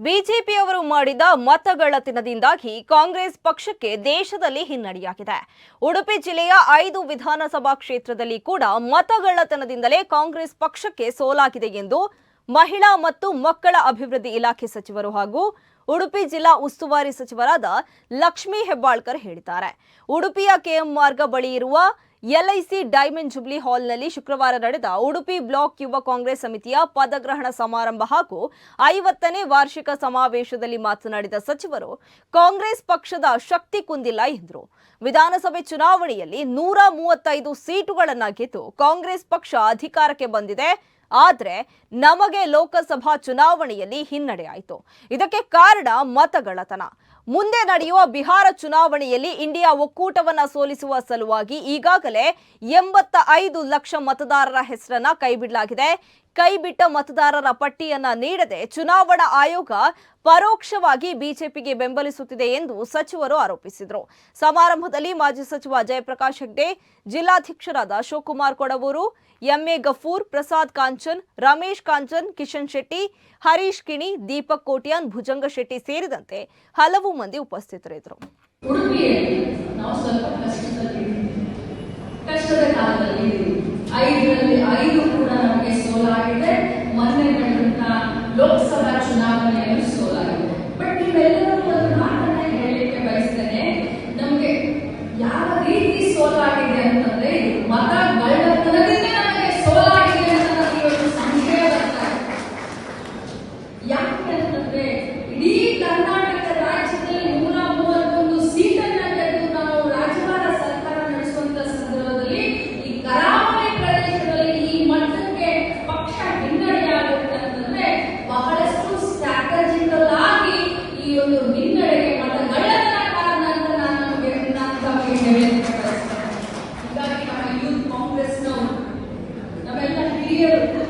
ಬಿಜೆಪಿಯವರು ಮಾಡಿದ ಮತಗಳತನದಿಂದಾಗಿ ಕಾಂಗ್ರೆಸ್ ಪಕ್ಷಕ್ಕೆ ದೇಶದಲ್ಲಿ ಹಿನ್ನಡೆಯಾಗಿದೆ. ಉಡುಪಿ ಜಿಲ್ಲೆಯ ಐದು ವಿಧಾನಸಭಾ ಕ್ಷೇತ್ರದಲ್ಲಿ ಕೂಡ ಮತಗಳತನದಿಂದಲೇ ಕಾಂಗ್ರೆಸ್ ಪಕ್ಷಕ್ಕೆ ಸೋಲಾಗಿದೆ ಎಂದು ಮಹಿಳಾ ಮತ್ತು ಮಕ್ಕಳ ಅಭಿವೃದ್ಧಿ ಇಲಾಖೆ ಸಚಿವರು ಹಾಗೂ ಉಡುಪಿ ಜಿಲ್ಲಾ ಉಸ್ತುವಾರಿ ಸಚಿವರಾದ ಲಕ್ಷ್ಮೀ ಹೆಬ್ಬಾಳ್ಕರ್ ಹೇಳಿದ್ದಾರೆ. ಉಡುಪಿಯ ಕೆಎಂ ಮಾರ್ಗ ಬಳಿ ಇರುವ ಎಲ್ಐಸಿ ಡೈಮಂಡ್ ಜುಬ್ಲಿ ಹಾಲ್ನಲ್ಲಿ ಶುಕ್ರವಾರ ನಡೆದ ಉಡುಪಿ ಬ್ಲಾಕ್ ಯುವ ಕಾಂಗ್ರೆಸ್ ಸಮಿತಿಯ ಪದಗ್ರಹಣ ಸಮಾರಂಭ ಹಾಗೂ ಐವತ್ತನೇ ವಾರ್ಷಿಕ ಸಮಾವೇಶದಲ್ಲಿ ಮಾತನಾಡಿದ ಸಚಿವರು, ಕಾಂಗ್ರೆಸ್ ಪಕ್ಷದ ಶಕ್ತಿ ಕುಂದಿಲ್ಲ ಎಂದರು. ವಿಧಾನಸಭೆ ಚುನಾವಣೆಯಲ್ಲಿ ನೂರ ಮೂವತ್ತೈದು ಸೀಟುಗಳನ್ನ ಗೆದ್ದು ಕಾಂಗ್ರೆಸ್ ಪಕ್ಷ ಅಧಿಕಾರಕ್ಕೆ ಬಂದಿದೆ. ಆದರೆ ನಮಗೆ ಲೋಕಸಭಾ ಚುನಾವಣೆಯಲ್ಲಿ ಹಿನ್ನಡೆಯಾಯಿತು ಇದಕ್ಕೆ ಕಾರಣ ಮತಗಳತನ ಮುಂದೆ ನಡೆಯುವ ಬಿಹಾರ ಚುನಾವಣೆಯಲ್ಲಿ ಇಂಡಿಯಾ ಒಕ್ಕೂಟವನ್ನ ಸೋಲಿಸುವ ಸಲುವಾಗಿ ಈಗಾಗಲೇ ಎಂಬತ್ತ ಐದು ಲಕ್ಷ ಮತದಾರರ ಹೆಸರನ್ನ ಕೈಬಿಡಲಾಗಿದೆ. ಕೈಬಿಟ್ಟ ಮತದಾರರ ಪಟ್ಟಿಯನ್ನ ನೀಡದೆ ಚುನಾವಣಾ ಆಯೋಗ ಪರೋಕ್ಷವಾಗಿ ಬಿಜೆಪಿಗೆ ಬೆಂಬಲಿಸುತ್ತಿದೆ ಎಂದು ಸಚಿವರು ಆರೋಪಿಸಿದರು. ಸಮಾರಂಭದಲ್ಲಿ ಮಾಜಿ ಸಚಿವ ಜಯಪ್ರಕಾಶ್ ಹೆಗ್ಡೆ, ಜಿಲ್ಲಾಧ್ಯಕ್ಷರಾದ ಶಿವಕುಮಾರ್ ಕೊಡವೂರು ಎಂಎ ಗಫೂರ್, ಪ್ರಸಾದ್ ಕಾಂಚನ್, ರಮೇಶ್ ಕಾಂಚನ್, ಕಿಶನ್ ಶೆಟ್ಟಿ, ಹರೀಶ್ ಕಿಣಿ, ದೀಪಕ್ ಕೋಟ್ಯಾನ್, ಭುಜಂಗ ಶೆಟ್ಟಿ ಸೇರಿದಂತೆ ಹಲವು ಮಂದಿ ಉಪಸ್ಥಿತರಿದ್ದರು. ಯಾವ ರೀತಿ ಸೋಲಾಗಿದೆ ಅಂತಂದ್ರೆ ಮತ ಮತಗಳ್ಳತನದಿಂದ Peter